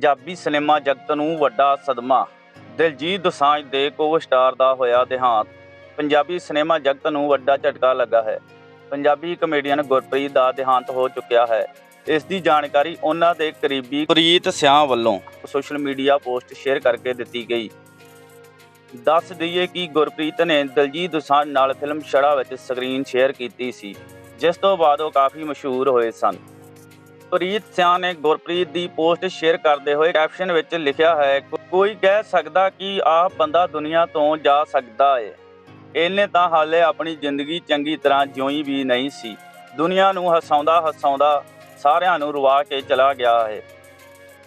Punjabi cinema ਜਗਤ ਨੂੰ ਵੱਡਾ ਸਦਮਾ। ਦਿਲਜੀਤ ਦੋਸਾਂਝ ਦੇ ਕੋ-ਸਟਾਰ ਦਾ ਹੋਇਆ ਦੇਹਾਂਤ। ਪੰਜਾਬੀ ਸਿਨੇਮਾ ਜਗਤ ਨੂੰ ਵੱਡਾ ਝਟਕਾ ਲੱਗਾ ਹੈ। ਪੰਜਾਬੀ ਕਮੇਡੀਅਨ ਗੁਰਪ੍ਰੀਤ ਦਾ ਦੇਹਾਂਤ ਹੋ ਚੁੱਕਿਆ ਹੈ। ਇਸ ਦੀ ਜਾਣਕਾਰੀ ਉਹਨਾਂ ਦੇ ਕਰੀਬੀ ਪ੍ਰੀਤ ਸਿਆਂ ਵੱਲੋਂ ਸੋਸ਼ਲ ਮੀਡੀਆ ਪੋਸਟ ਸ਼ੇਅਰ ਕਰਕੇ ਦਿੱਤੀ ਗਈ। ਦੱਸ ਦਈਏ ਕਿ ਗੁਰਪ੍ਰੀਤ ਨੇ ਦਿਲਜੀਤ ਦੋਸਾਂਝ ਨਾਲ ਫਿਲਮ ਛੜਾ ਵਿੱਚ ਸਕਰੀਨ ਸ਼ੇਅਰ ਕੀਤੀ ਸੀ, ਜਿਸ ਤੋਂ ਬਾਅਦ ਉਹ ਕਾਫੀ ਮਸ਼ਹੂਰ ਹੋਏ ਸਨ। ਪ੍ਰੀਤ ਸਿਆਂ ਨੇ ਗੁਰਪ੍ਰੀਤ ਦੀ ਪੋਸਟ ਸ਼ੇਅਰ ਕਰਦੇ ਹੋਏ ਕੈਪਸ਼ਨ ਵਿੱਚ ਲਿਖਿਆ ਹੈ, ਕੋਈ ਕਹਿ ਸਕਦਾ ਕਿ ਆਹ ਬੰਦਾ ਦੁਨੀਆ ਤੋਂ ਜਾ ਸਕਦਾ ਏ। ਇਹਨੇ ਤਾਂ ਹਾਲੇ ਆਪਣੀ ਜ਼ਿੰਦਗੀ ਚੰਗੀ ਤਰ੍ਹਾਂ ਜਿਉਈ ਵੀ ਨਹੀਂ ਸੀ। ਦੁਨੀਆ ਨੂੰ ਹਸਾਉਂਦਾ ਹਸਾਉਂਦਾ ਸਾਰਿਆਂ ਨੂੰ ਰਵਾ ਕੇ ਚਲਾ ਗਿਆ ਹੈ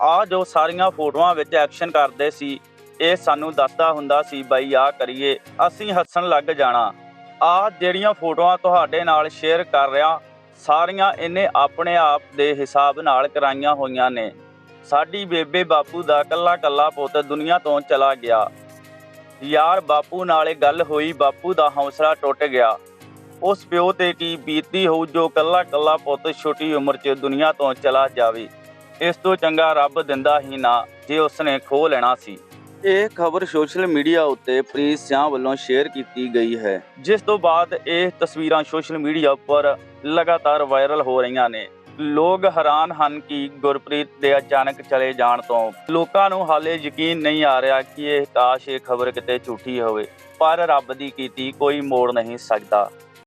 ਆ ਜੋ ਸਾਰੀਆਂ ਫੋਟੋਆਂ ਵਿੱਚ ਐਕਸ਼ਨ ਕਰਦੇ ਸੀ, ਇਹ ਸਾਨੂੰ ਦੱਸਦਾ ਹੁੰਦਾ ਸੀ, ਬਾਈ ਆ ਕਰੀਏ, ਅਸੀਂ ਹੱਸਣ ਲੱਗ ਜਾਣਾ। ਆ ਜਿਹੜੀਆਂ ਫੋਟੋਆਂ ਤੁਹਾਡੇ ਨਾਲ ਸ਼ੇਅਰ ਕਰ ਰਿਹਾ ਸਾਰੀਆਂ ਇਹਨੇ ਆਪਣੇ ਆਪ ਦੇ ਹਿਸਾਬ ਨਾਲ ਕਰਾਈਆਂ ਹੋਈਆਂ ਨੇ। ਸਾਡੀ ਬੇਬੇ ਬਾਪੂ ਦਾ ਕੱਲਾ ਕੱਲਾ ਪੁੱਤ ਦੁਨੀਆ ਤੋਂ ਚਲਾ ਗਿਆ। ਯਾਰ ਬਾਪੂ ਨਾਲੇ ਗੱਲ ਹੋਈ, ਬਾਪੂ ਦਾ ਹੌਸਲਾ ਟੁੱਟ ਗਿਆ। ਉਸ ਪਿਓ ਤੇ ਕੀ ਬੀਤੀ ਹੋਊ ਜੋ ਕੱਲਾ ਕੱਲਾ ਪੁੱਤ ਛੋਟੀ ਉਮਰ 'ਚ ਦੁਨੀਆ ਤੋਂ ਚਲਾ ਜਾਵੇ। ਇਸ ਤੋਂ ਚੰਗਾ ਰੱਬ ਦਿੰਦਾ ਹੀ ਨਾ, ਜੇ ਉਸਨੇ ਖੋ ਲੈਣਾ ਸੀ। ਇਹ ਖਬਰ ਸੋਸ਼ਲ ਮੀਡੀਆ ਉੱਤੇ ਪ੍ਰੀਤ ਸਿਆਂ ਵੱਲੋਂ ਸ਼ੇਅਰ ਕੀਤੀ ਗਈ ਹੈ। ਜਿਸ ਤੋਂ ਬਾਅਦ ਇਹ ਤਸਵੀਰਾਂ ਸੋਸ਼ਲ ਮੀਡੀਆ ਉੱਪਰ ਲਗਾਤਾਰ ਵਾਇਰਲ ਹੋ ਰਹੀਆਂ ਨੇ। ਲੋਕ ਹੈਰਾਨ ਹਨ ਕਿ ਗੁਰਪ੍ਰੀਤ ਦੇ ਅਚਾਨਕ ਚਲੇ ਜਾਣ ਤੋਂ ਲੋਕਾਂ ਨੂੰ ਹਾਲੇ ਯਕੀਨ ਨਹੀਂ ਆ ਰਿਹਾ ਕਿ ਇਹ ਕਾਸ਼ ਇਹ ਖਬਰ ਕਿਤੇ ਝੂਠੀ ਹੋਵੇ। ਪਰ ਰੱਬ ਦੀ ਕੀਤੀ ਕੋਈ ਮੋੜ ਨਹੀਂ ਸਕਦਾ।